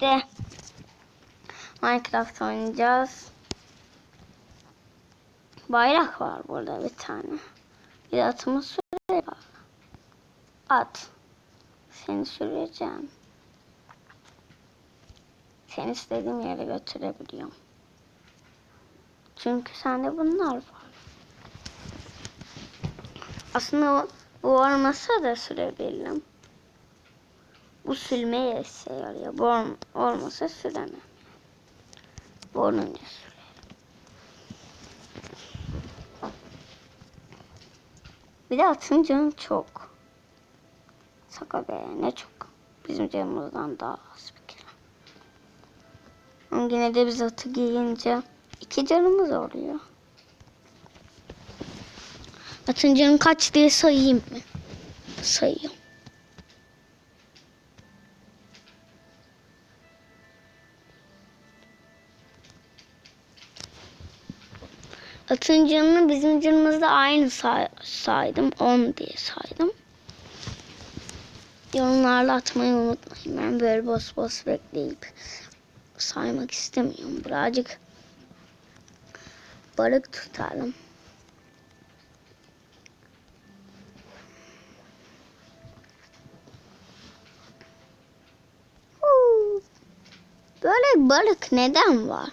birlikte Minecraft oynayacağız. Bayrak var burada bir tane. Bir atımı sürüyor. At. Seni süreceğim. Seni istediğim yere götürebiliyorum. Çünkü sende bunlar var. Aslında bu olmasa da sürebilirim. Bu sürmeye işe yarıyor. Olm- olmasa süremem. Olunca sürerim. Bir de atın canı çok. Saka be ne çok. Bizim canımızdan daha az bir kere. Ama yine de biz atı giyince iki canımız oluyor. Atın canı kaç diye sayayım mı? Sayıyorum. Atın canını bizim canımızda aynı say- saydım. 10 diye saydım. Yorumlarla atmayı unutmayın. Ben böyle boş boş bekleyip saymak istemiyorum. Birazcık balık tutalım. Böyle balık neden var?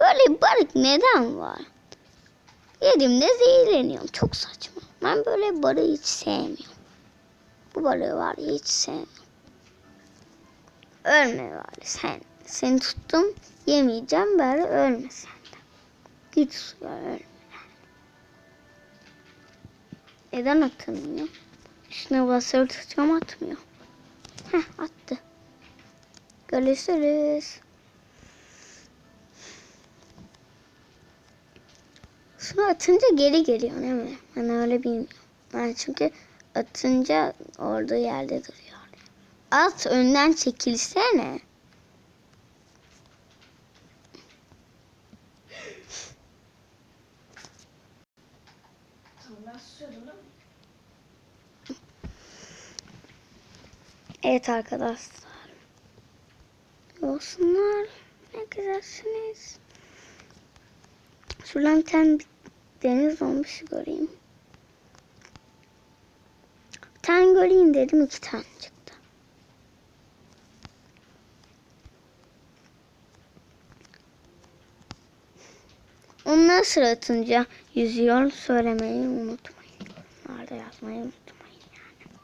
Böyle balık neden var? Yediğimde zehirleniyorum. Çok saçma. Ben böyle balığı hiç sevmiyorum. Bu balığı var hiç sevmiyorum. Ölme var sen. Seni tuttum yemeyeceğim böyle ölme sen de. Git suya ölme. Neden atılmıyor? Üstüne basılı tutuyorum atmıyor. Heh attı. Görüşürüz. Sonra atınca geri geliyor değil mi? Ben öyle bilmiyorum. Ben çünkü atınca olduğu yerde duruyor. At önden çekilsene. Evet arkadaşlar. Olsunlar. Ne güzelsiniz. Şuradan bir tane bir deniz olmuş göreyim. Bir göreyim dedim iki tane çıktı. Onlar sıratınca yüzüyor söylemeyi unutmayın. Yorumlarda yazmayı unutmayın yani.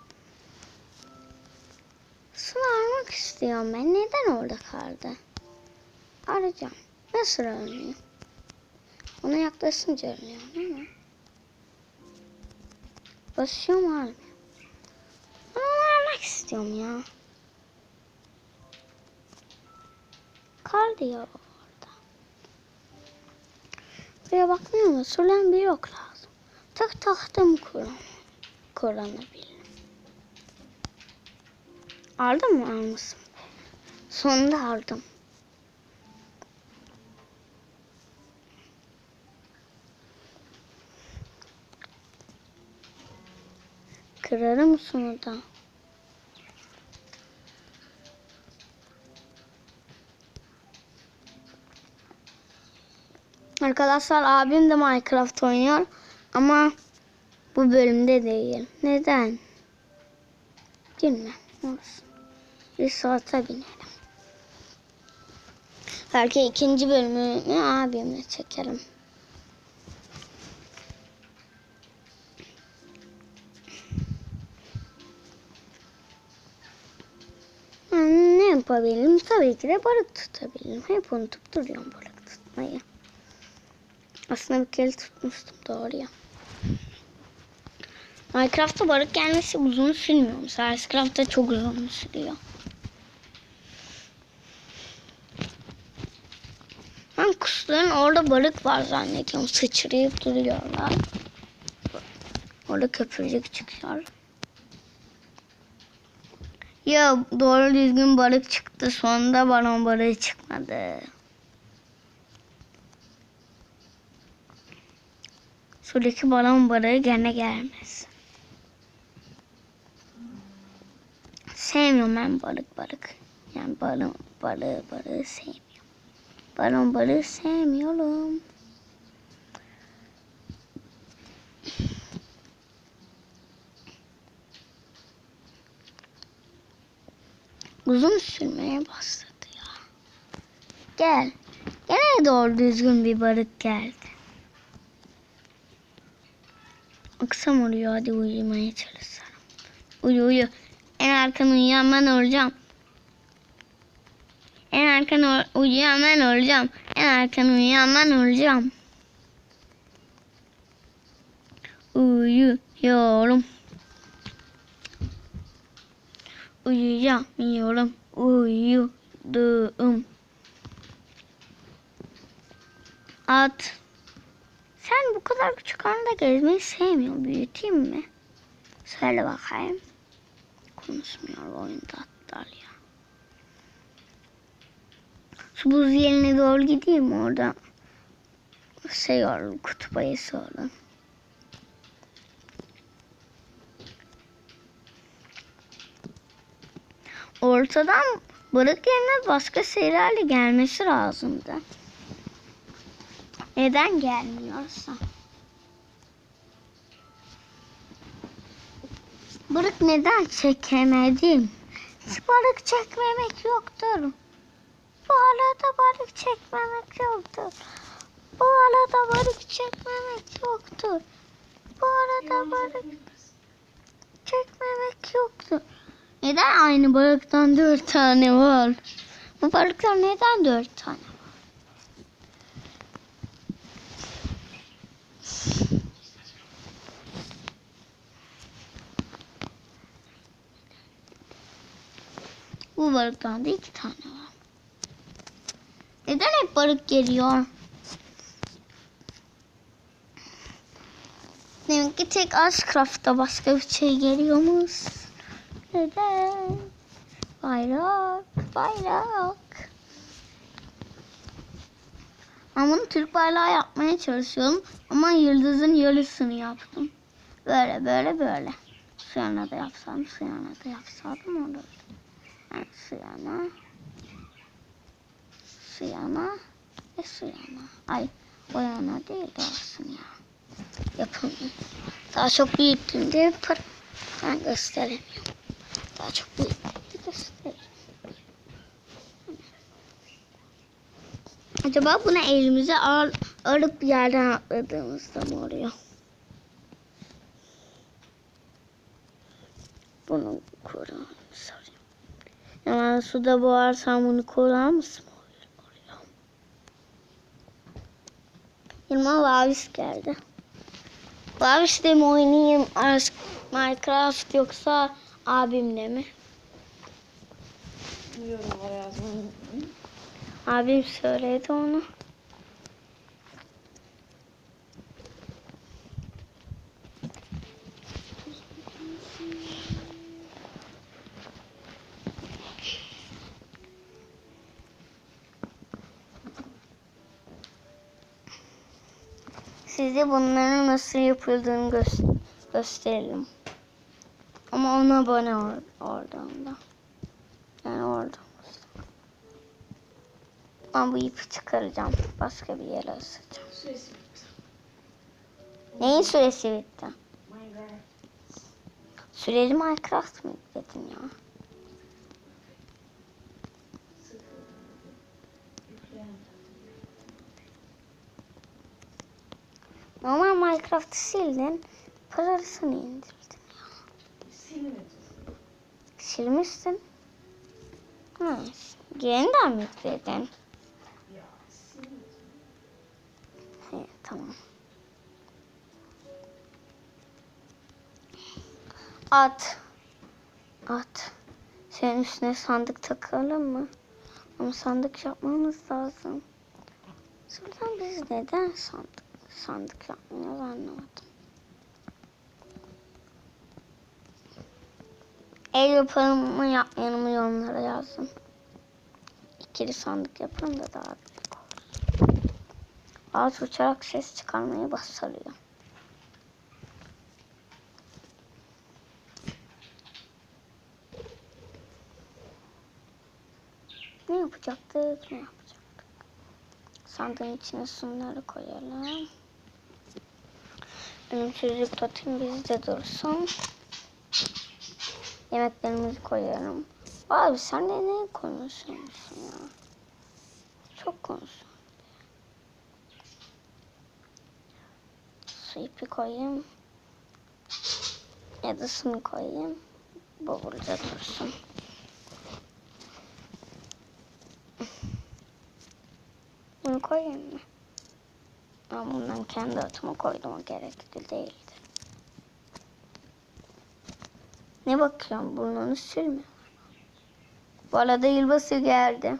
Su almak istiyorum ben. Neden orada kaldı? Arayacağım. Nasıl ölmüyor? Ona yaklaşınca ölüyor değil? Basıyor mu almıyor? Ben onu almak istiyorum ya. Kal diyor orada. Buraya bakmıyor mu? Sulan bir yok lazım. Tak tahtım kuran. Kullanabilirim. Aldın mı almışsın? Sonunda aldım. Kırarım sonra da. Arkadaşlar abim de Minecraft oynuyor ama bu bölümde değil. Neden? Bilmem. Olsun. Saate binelim. Belki ikinci bölümünü abimle çekerim. Yapabilirim? Tabii ki de balık tutabilirim. Hep unutup duruyorum balık tutmayı. Aslında bir kere tutmuştum doğru ya. Minecraft'ta balık gelmesi uzun sürmüyor. Mesela Minecraft'ta çok uzun sürüyor. Ben kuşların orada balık var zannediyorum. Sıçrayıp duruyorlar. Orada köpürcük çıkıyor. Ya doğru düzgün balık çıktı. Sonunda balon balığı çıkmadı. Sudaki balon balığı gene gelmez. Sevmiyorum ben balık balık. Yani balon balığı balığı sevmiyorum. Balon balığı sevmiyorum. Uzun sürmeye başladı ya. Gel. Gene doğru düzgün bir balık geldi. Akşam oluyor hadi uyumaya çalışalım. Uyu uyu. En erken uyuyan ben olacağım. En erken o- uyuyan ben olacağım. En erken uyuyan ben olacağım. Uyuyorum. Uyuyamıyorum. Uyudum. At. Sen bu kadar küçük anda gezmeyi sevmiyorsun. Büyüteyim mi? Söyle bakayım. Konuşmuyor oyunda atlar ya. Şu buz yerine doğru gideyim orada. Şey olur, kutup ayısı olur. Ortadan balık yerine başka şeylerle gelmesi lazımdı. Neden gelmiyorsa? Balık neden çekemedim? Hiç balık çekmemek yoktur. Bu arada balık çekmemek yoktur. Bu arada balık çekmemek yoktur. Bu arada balık çekmemek yoktur. Neden aynı balıktan dört tane var? Bu balıklar neden dört tane var? Bu balıktan da iki tane var. Neden hep balık geliyor? Demek ki tek Ashcraft'ta başka bir şey geliyormuş. Neden? Bayrak, bayrak. Ben bunu Türk bayrağı yapmaya çalışıyorum. Ama yıldızın yarısını yaptım. Böyle böyle böyle. Şu yana da yapsam, şu yana da yapsam olur. Yani şu yana. Şu. Ve şu. Ay o yana değil de olsun ya. Yapamıyorum. Daha çok büyüttüğümde. Ben gösteremiyorum. Daha çok gösteririm. Acaba bunu elimize al, alıp bir yerden atladığımızda mı oluyor? Bunu Kur'an sorayım. Hemen suda boğarsam bunu Kur'an mısın? Yılma Vavis geldi. Vavis'le mi oynayayım Minecraft yoksa abimle mi? Yorumlara yazmayı unutmayın. Abim söyledi onu. Size bunların nasıl yapıldığını gö- gösterelim. Ama ona abone ol oradan da. Yani oradan. Ben bu ipi çıkaracağım. Başka bir yere asacağım. Süresi bitti. Neyin süresi bitti? Süreli Minecraft mı dedin ya? Normal Minecraft'ı sildin. Parasını indirdin. Silmedi. Silmişsin. Ha, yeniden mi yükledin? He, tamam. At. At. Senin üstüne sandık takalım mı? Ama sandık yapmamız lazım. Zaten biz neden sandık sandık yapmıyoruz anlamadım. El yapalım mı yapmayalım mı yorumlara yazın. İkili sandık yapalım da daha büyük olur. Ağaç uçarak ses çıkarmaya başlıyor. yapacaktık? Ne yapacaktık? Sandığın içine sunları koyalım. Ölümsüzlük totem bizde dursun. Yemeklerimizi koyalım. Abi sen de ne konuşuyorsun ya? Çok konuşuyorsun. Su ipi koyayım. Yadısını koyayım. Bu dursun. Bunu koyayım mı? Ama bundan kendi atıma koydum o gerekli değildi. Ne bakıyorum burnunu sürmüyor. Bu arada yılbaşı geldi.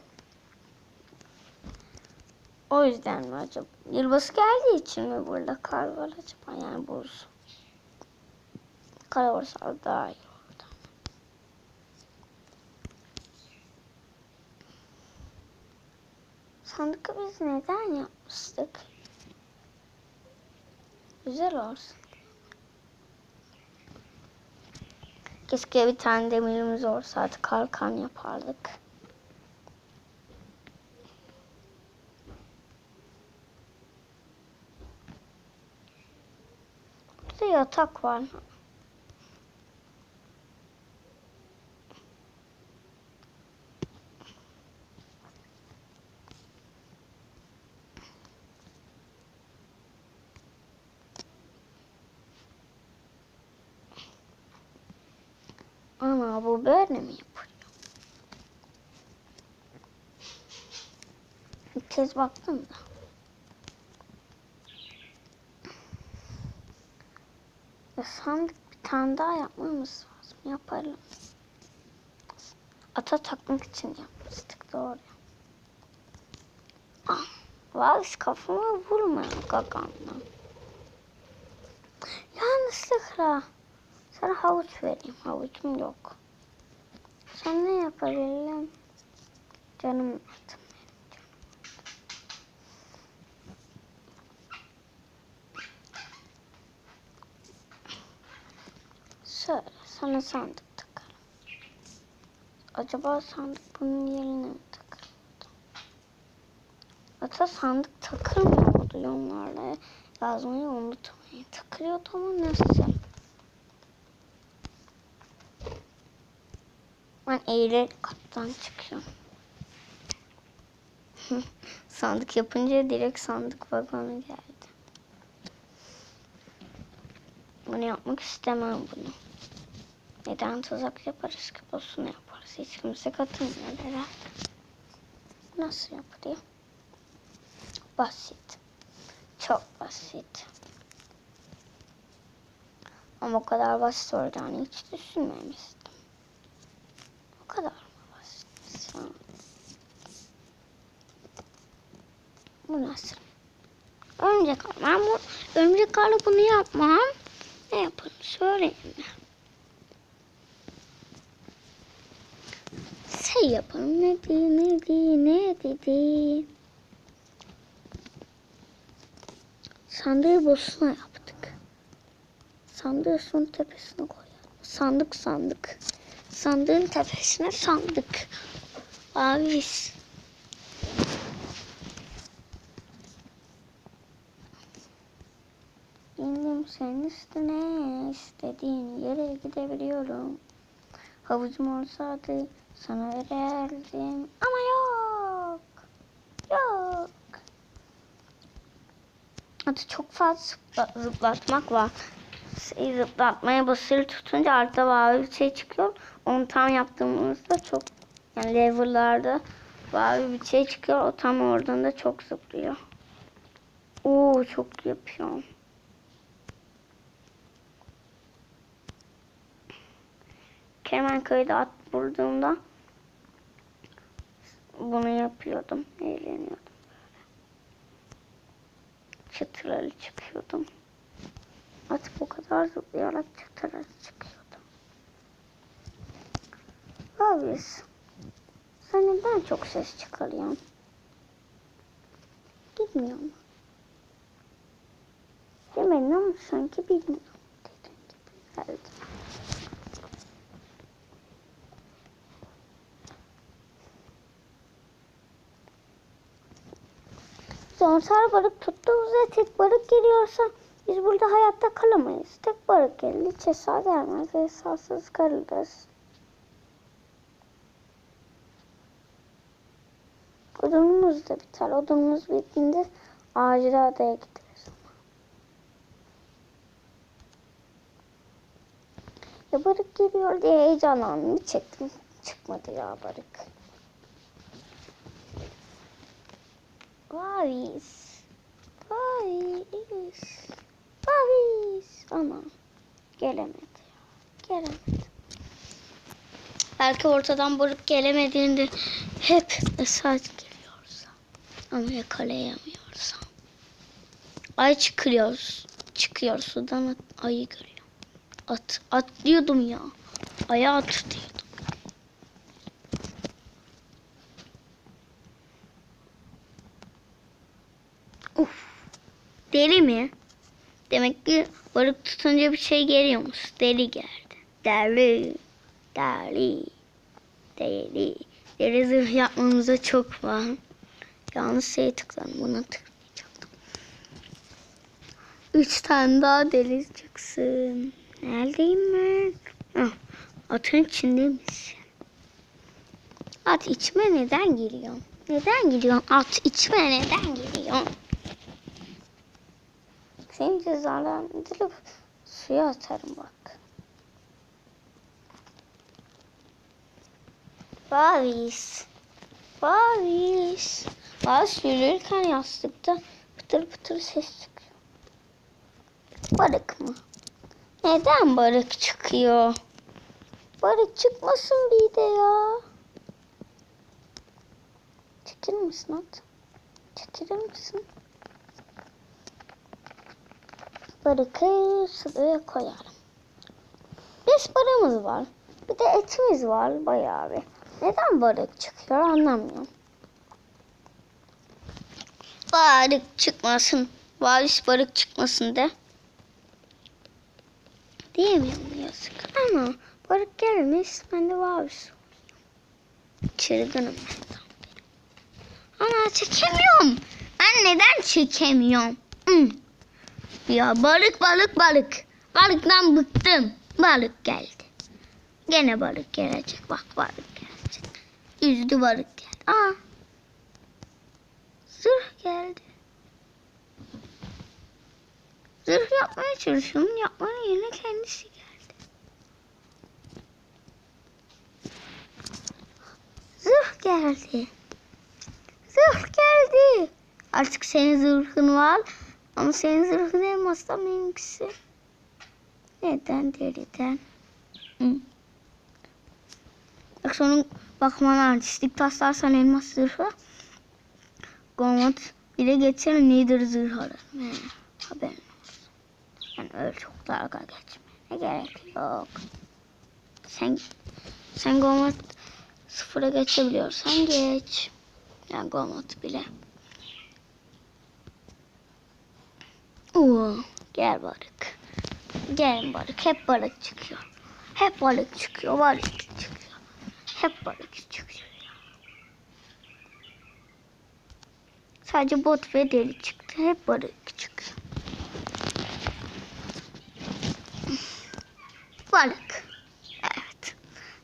O yüzden mi acaba? Yılbaşı geldiği için mi burada kar var acaba? Yani buz. Kar olsa daha iyi olurdu. Sandıkı biz neden yapmıştık? Güzel olsun. Keşke bir tane demirimiz olsaydı kalkan yapardık. Burada yatak var. Böyle mi yapıyor? Bir kez baktım da. Ya sandık bir tane daha yapmamız lazım. Yaparım. Ata takmak için yapmıştık doğru. Ah, Valiz kafama vurma gagamla. Yanlışlıkla. Sana havuç vereyim. Havucum yok. Sen ne yapabilirim? Canım canım. Şöyle sana sandık takalım. Acaba sandık bunun yerine mi takıldı? Ata sandık takılmıyordu onlarla. Yazmayı unutmayın. Takılıyordu ama nasıl? Ben eğilerek kattan çıkıyorum. sandık yapınca direkt sandık vagonu geldi. Bunu yapmak istemem bunu. Neden tuzak yaparız ki boşuna yaparız. Hiç kimse katılmıyor herhalde. Nasıl yapılıyor? Basit. Çok basit. Ama o kadar basit olacağını hiç düşünmemiştim. O kadar mı basit? Ya. Nasıl? Örümcek ağ. Ben bu örümcek ağla bunu yapmam. Ne yaparım? Söyleyeyim mi? Şey yaparım. Ne dedi, ne dedi, ne dedi. Sandığı boşuna yaptık. Sandığı son tepesine koyalım. Sandık sandık. Sandığın tepesine sandık. Abi İndim senin istediğin yere gidebiliyorum. Havucum olsaydı sana verirdim ama yok. Yok. Hadi çok fazla zıpla- zıplatmak var. Şey, zıplatmaya basılı tutunca altta mavi bir şey çıkıyor. Onu tam yaptığımızda çok yani level'larda mavi bir şey çıkıyor. O tam oradan da çok zıplıyor. Oo çok yapıyorum. Kemenköy'de at vurduğumda bunu yapıyordum. Eğleniyordum. Çıtırları çıkıyordum. At bu kadar zıplayarak çıtırları çıkıyordum. Abi sen neden çok ses çıkarıyorsun? Demedin ama sanki bilmiyorum. Dediğin gibi geldi. Sonra sarı balık tuttu bize tek balık geliyorsa biz burada hayatta kalamayız. Tek balık geldi hiç hesap gelmez. Hesapsız kalırız. Odunumuz da biter. Odunumuz bittiğinde ağacı adaya gideriz. Ya balık geliyor diye heyecanlandım. Çektim. Çıkmadı ya balık. Vavis. Vavis. Vavis. Ana. Gelemedi. Gelemedi. Belki ortadan balık gelemediğinde hep esas geliyorsa. Ama yakalayamıyorsa. Ay çıkıyor. Çıkıyor sudan ayı görüyor. At, atlıyordum ya. Ayağa tutuyordum. Deli mi? Demek ki balık tutunca bir şey geliyormuş. Deli geldi. Deli. Deli. Deli. Deli zırh yapmamıza çok var. Yanlış şeye tıkladım. Buna tıklayacaktım. Üç tane daha deli çıksın. Neredeyim ben? Hah, atın içindeymiş. At içme neden geliyorsun? Neden geliyorsun? At içme neden geliyorsun? Seni cezalandırıp suya atarım bak. Bavis. Bavis. Bavis yürürken yastıkta pıtır pıtır ses çıkıyor. Balık mı? Neden balık çıkıyor? Balık çıkmasın bir de ya. Çekilir misin at? Çekilir misin? Balığı sıraya koyarım. Beş paramız var. Bir de etimiz var bayağı bir. Neden balık çıkıyor anlamıyorum. Balık çıkmasın. Valis balık çıkmasın de. Diyemiyorum yazık. Ama balık gelmiş ben de valis olayım. Çırgınım ben tam. Ana çekemiyorum. Ben neden çekemiyorum? Hmm. Ya balık balık balık. Balıktan bıktım. Balık geldi. Gene balık gelecek. Bak balık gelecek. Yüzdü balık geldi. Aa. Zırh geldi. Zırh yapmaya çalışıyorum. Yapmanın yerine kendisi geldi. Zırh geldi. Zırh geldi. Artık senin zırhın var. Ama senin zırhın elmastan benimkisi. Neden deriden? Hı. Bak sonra bakman artistlik taslarsan elmas zırhı. Gomat bile geçer nedir zırh ararım. He, haberin olsun. Yani öyle çok dalga geçmene gerek yok. Sen sen Gomat sıfıra geçebiliyorsan geç. Yani Gomat bile. Oo, gel balık. Gel balık. Hep balık çıkıyor. Hep balık çıkıyor. Balık çıkıyor. Hep balık çıkıyor. Sadece bot ve deli çıktı. Hep balık çıkıyor. Balık. Evet.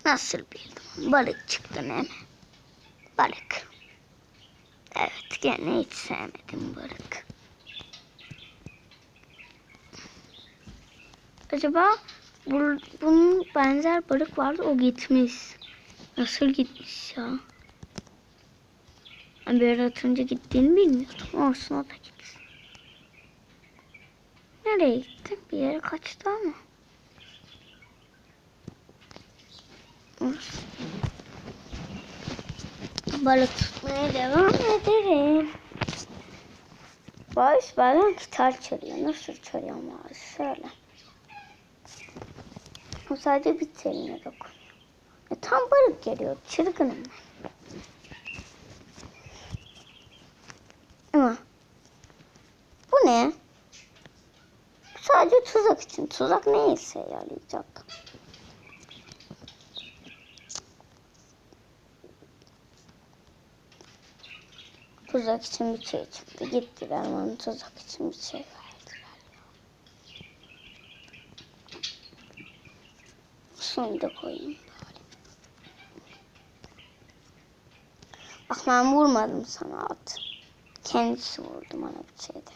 Nasıl bildim? Balık çıktı mi? Balık. Evet gene hiç sevmedim balık. Acaba bu, bunun benzer balık vardı o gitmiş. Nasıl gitmiş ya? Ben bir atınca gittiğini bilmiyordum. Olsun o da gitsin. Nereye gitti? Bir yere kaçtı ama. Olsun. Balık tutmaya devam ederim. Bağış bazen gitar çalıyor. Nasıl çalıyor Bağış? Şöyle. O sadece bir teline dokunuyor. E, tam balık geliyor. Çırgınım ben. Ama bu ne? Bu sadece tuzak için. Tuzak ne işe yarayacak? Tuzak için bir şey çıktı. Gittiler bana tuzak için bir şey Koyayım bari. Bak ben vurmadım sana at. Kendisi vurdu bana bir şeyde.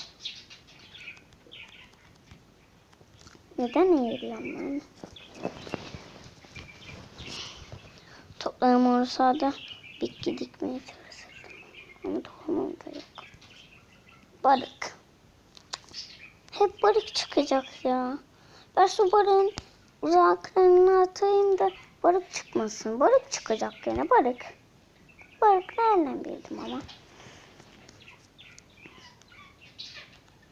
Neden eğiliyorum ben? Toplarım olsa da bitki dikmeye çalışırdım. Ama tohumum da yok. Balık. Hep balık çıkacak ya. Ben şu balığın uzaklarını atayım da balık çıkmasın. Balık çıkacak yine balık. Balık nereden bildim ama.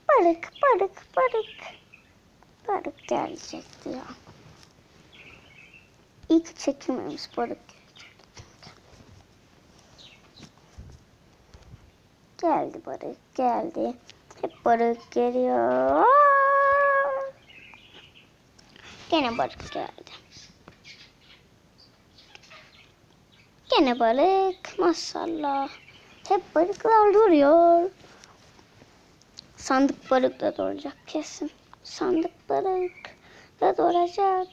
Balık, balık, balık. Balık gelecekti ya. İlk çekilmemiş balık gelecek. Geldi balık, geldi. Hep balık geliyor. Gene balık geldi. Gene balık, maşallah. Hep balıklar duruyor. Sandık balık da doğacak kesin. Sandık balık da doğacak.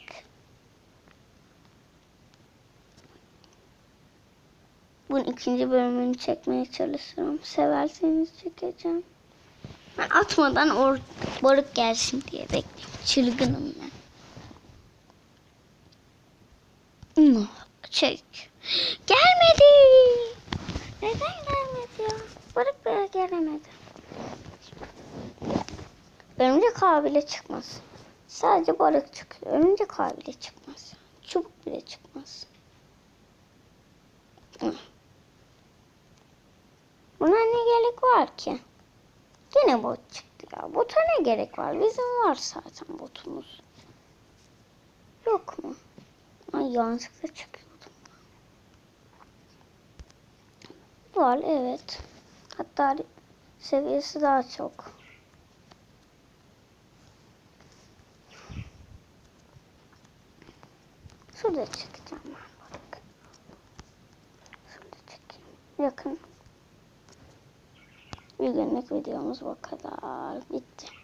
Bunun ikinci bölümünü çekmeye çalışıyorum. Severseniz çekeceğim. Ben atmadan or balık gelsin diye bekliyorum. Çılgınım ben. Hmm, Çek. Gelmedi. Neden gelmedi ya? Balık böyle gelemedi. Örümcek ağı bile çıkmaz. Sadece balık çıkıyor. Örümcek ağı bile çıkmaz. Çubuk bile çıkmaz. Buna ne gerek var ki? Yine bot çıktı ya. Bota ne gerek var? Bizim var zaten botumuz. Yok mu? Ay yanlışlıkla çıkıyordum. Var evet. Hatta seviyesi daha çok. Şurada çıkacağım ben bak. Şurada çıkayım. Yakın. Bir günlük videomuz bu kadar. Bitti.